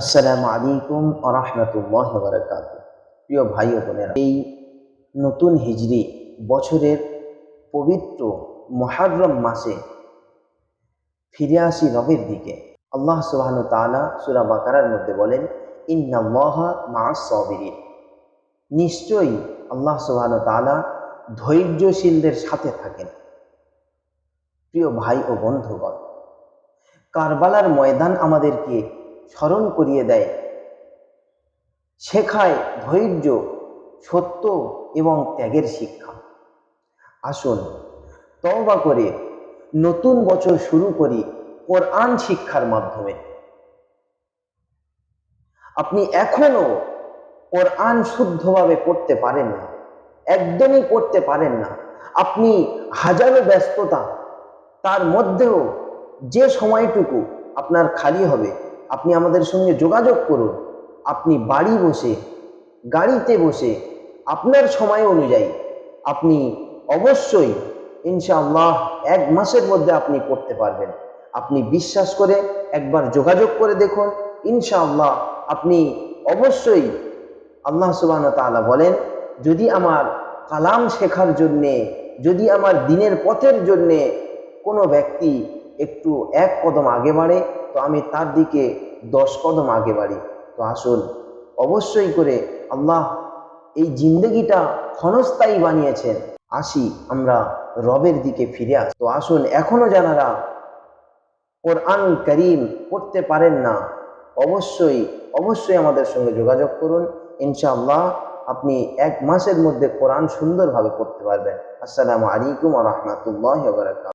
আসসালামু আলাইকুম আরহামতুল্লাহ বারকাত প্রিয় ভাই ও বোনেরা, এই নতুন হিজরি বছরের পবিত্র মহারম মাসে ফিরে আসি রবের দিকে। আল্লাহ সুবহান তাআলা সূরা বাকারার মধ্যে বলেন, ইন্নাল্লাহা মা'আস সাবিরিন। নিশ্চয়ই আল্লাহ সুবহান তাআলা ধৈর্যশীলদের সাথে থাকেন। প্রিয় ভাই ও বন্ধুগণ, কারবালার ময়দান আমাদেরকে স্মরণ করিয়ে দেয়। শেখায় ধৈর্য, সত্য এবং ত্যাগের শিক্ষা। আসুন, তওবা করে নতুন বছর শুরু করি কোরআন শিক্ষার মাধ্যমে। আপনি এখনও কোরআন শুদ্ধভাবে পড়তে পারেন না, একদমই পড়তে পারেন না। আপনি হাজারো ব্যস্ততা, তার মধ্যেও যে সময়টুকু আপনার খালি হবে আপনি আমাদের সঙ্গে যোগাযোগ করুন। আপনি বাড়ি বসে, গাড়িতে বসে, আপনার সময় অনুযায়ী আপনি অবশ্যই ইনশাআল্লাহ এক মাসের মধ্যে আপনি করতে পারবেন। আপনি বিশ্বাস করে একবার যোগাযোগ করে দেখুন। ইনশাআল্লাহ আপনি অবশ্যই আল্লাহ সুবাহ তাআলা বলেন, যদি আমার কালাম শেখার জন্যে, যদি আমার দিনের পথের জন্যে কোনো ব্যক্তি একটু এক কদম আগে বাড়ে, তো আমি তার দিকে দশ কদম আগে বাড়ি। তো আসুন, অবশ্যই করে আল্লাহ এই জিন্দগিটা ক্ষণস্থায়ী বানিয়েছেন। আসি, আমরা রবের দিকে ফিরে আস। তো আসুন, এখনও যারা কোরআন করিম পড়তে পারেন না, অবশ্যই অবশ্যই আমাদের সঙ্গে যোগাযোগ করুন। ইনশাআল্লাহ, আপনি এক মাসের মধ্যে কোরআন সুন্দরভাবে পড়তে পারবেন। আসসালামু আলাইকুম রহমতুল্লাহ বারাকাত